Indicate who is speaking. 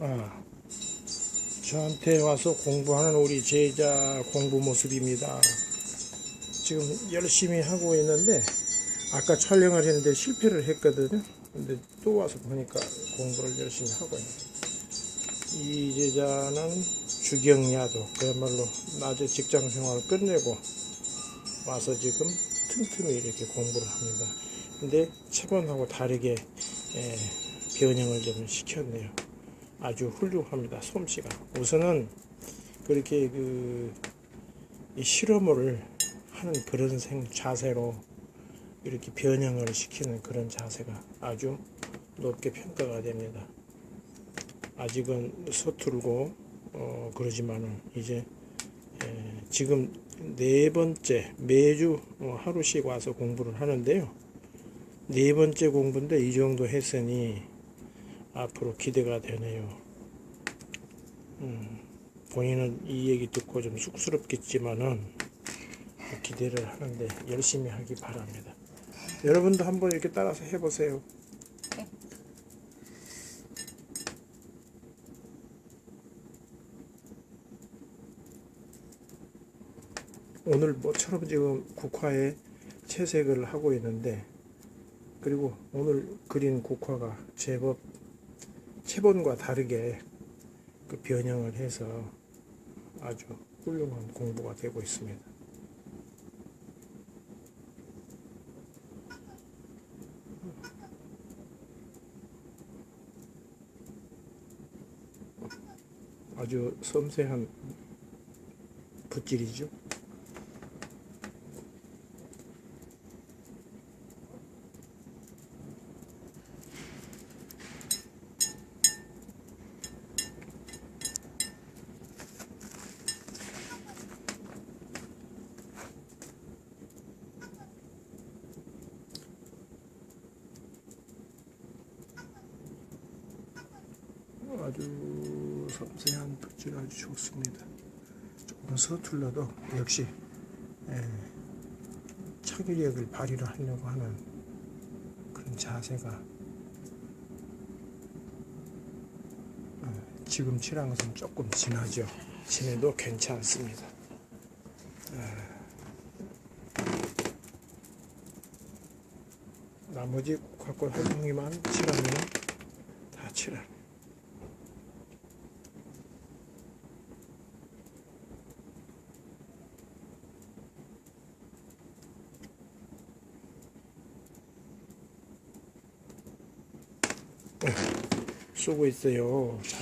Speaker 1: 아, 저한테 와서 공부하는 우리 제자 공부 모습입니다. 지금 열심히 하고 있는데 아까 촬영을 했는데 실패를 했거든요. 근데 또 와서 보니까 공부를 열심히 하고 있는. 이 제자는 주경야도 그야말로 낮에 직장 생활을 끝내고 와서 지금 틈틈이 이렇게 공부를 합니다. 근데 차번하고 다르게 에, 변형을 좀 시켰네요. 아주 훌륭합니다. 솜씨가. 우선은 그렇게 그, 이 실험을 하는 그런 생, 자세로 이렇게 변형을 시키는 그런 자세가 아주 높게 평가가 됩니다. 아직은 서툴고, 어, 그러지만은 이제, 에, 지금 네 번째, 매주 어, 하루씩 와서 공부를 하는데요. 네 번째 공부인데 이 정도 했으니 앞으로 기대가 되네요. 음, 본인은 이 얘기 듣고 좀 쑥스럽겠지만은 기대를 하는데 열심히 하기 바랍니다. 여러분도 한번 이렇게 따라서 해보세요. 오늘 모처럼 지금 국화에 채색을 하고 있는데 그리고 오늘 그린 국화가 제법 체본과 다르게 그 변형을 해서 아주 훌륭한 공부가 되고 있습니다. 아주 섬세한 붓질이죠. 아주 섬세한 붓질 아주 좋습니다. 조금 서툴러도 역시 에, 창의력을 발휘를 하려고 하는 그런 자세가 어, 지금 칠한 것은 조금 진하죠. 진해도 괜찮습니다. 에, 나머지 국화꽃 활동이만 칠하면 다 칠할. 쓰고 있어요. 잘